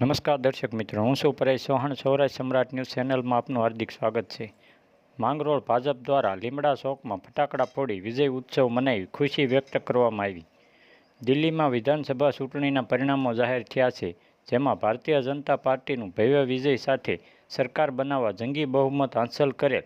નમસ્કાર દર્શક મિત્રો, હું છું પરેશ ચૌહાણ. સૌરાષ્ટ્ર સમ્રાટ ન્યૂઝ ચેનલમાં આપનું હાર્દિક સ્વાગત છે. માંગરોળ ભાજપ દ્વારા લીમડા ચોકમાં ફટાકડા ફોડી વિજય ઉત્સવ મનાવી ખુશી વ્યક્ત કરવામાં આવી. દિલ્હીમાં વિધાનસભા ચૂંટણીના પરિણામો જાહેર થયા છે, જેમાં ભારતીય જનતા પાર્ટીનું ભવ્ય વિજય સાથે સરકાર બનાવવા જંગી બહુમત હાંસલ કરેલ.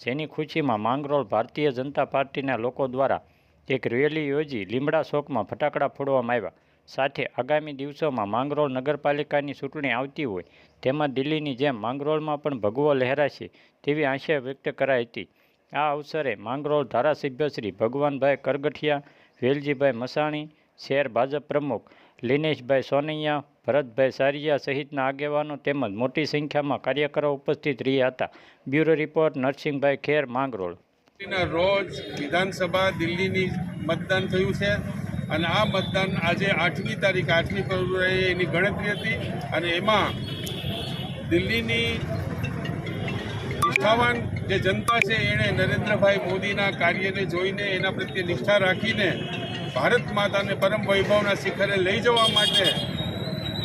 જેની ખુશીમાં માંગરોળ ભારતીય જનતા પાર્ટીના લોકો દ્વારા એક રેલી યોજી લીમડા ચોકમાં ફટાકડા ફોડવામાં આવ્યા. સાથે આગામી દિવસોમાં માંગરોળ નગરપાલિકાની ચૂંટણી આવતી હોય, તેમાં દિલ્હીની જેમ માંગરોળમાં પણ ભગવો લહેરાશે તેવી આશા વ્યક્ત કરાઈ હતી. આ અવસરે માંગરોળ ધારાસભ્ય શ્રી ભગવાનભાઈ કરગઠિયા, વેલજીભાઈ મસાણી, શહેર ભાજપ પ્રમુખ લિનેશભાઈ સોનૈયા, ભરતભાઈ સારિયા સહિતના આગેવાનો તેમજ મોટી સંખ્યામાં કાર્યકરો ઉપસ્થિત રહ્યા હતા. Bureau report, Narsinhbhai Kher, Mangrol. રોજ વિધાનસભા દિલ્હીની મતદાન થયું છે. અને આ મતદાન આજે આઠમી તારીખ, આઠમી ફેબ્રુઆરીએ એની ગણતરી હતી અને એમાં દિલ્હીની નિષ્ઠાવાન જે જનતા છે, એણે નરેન્દ્રભાઈ મોદીના કાર્યને જોઈને એના પ્રત્યે નિષ્ઠા રાખીને ભારત માતાને પરમ વૈભવના શિખરે લઈ જવા માટે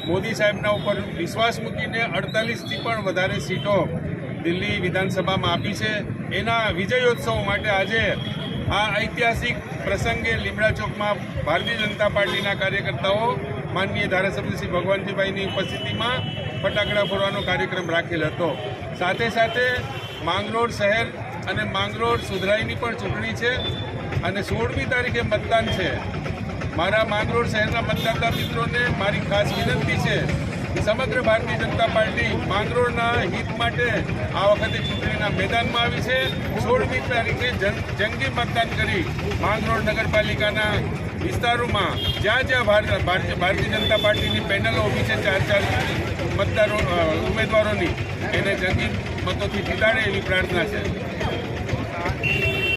મોદી સાહેબના ઉપર વિશ્વાસ મૂકીને અડતાલીસથી પણ વધારે સીટો દિલ્હી વિધાનસભામાં આપી છે. એના વિજયોત્સવ માટે આજે આ ઐતિહાસિક પ્રસંગે લીમડા ચોકમાં ભારતીય જનતા પાર્ટીના કાર્યકર્તાઓ, માનનીય ધારાસભ્ય શ્રી ભગવાનજીભાઈની ઉપસ્થિતિમાં ફટાકડા ફોડવાનો કાર્યક્રમ રાખેલ હતો. સાથે સાથે માંગરોળ શહેર અને માંગરોળ સુધરાઈની પણ ચૂંટણી છે અને સોળમી તારીખે મતદાન છે. મારા માંગરોળ શહેરના મતદાતા મિત્રોને મારી ખાસ વિનંતી છે સમગ્ર ભારતીય જનતા પાર્ટી માંગરોળના હિત માટે આ વખતે ચૂંટણીના મેદાનમાં આવી છે. સોળમી તારીખે જંગી મતદાન કરી માંગરોળ નગરપાલિકાના વિસ્તારોમાં જ્યાં જ્યાં ભારત- ભારતીય ભારતીય જનતા પાર્ટીની પેનલો ઊભી છે, ચાર ચાર મતદારો ઉમેદવારોની, એને જંગી મતોથી જીતાડે એવી પ્રાર્થના છે.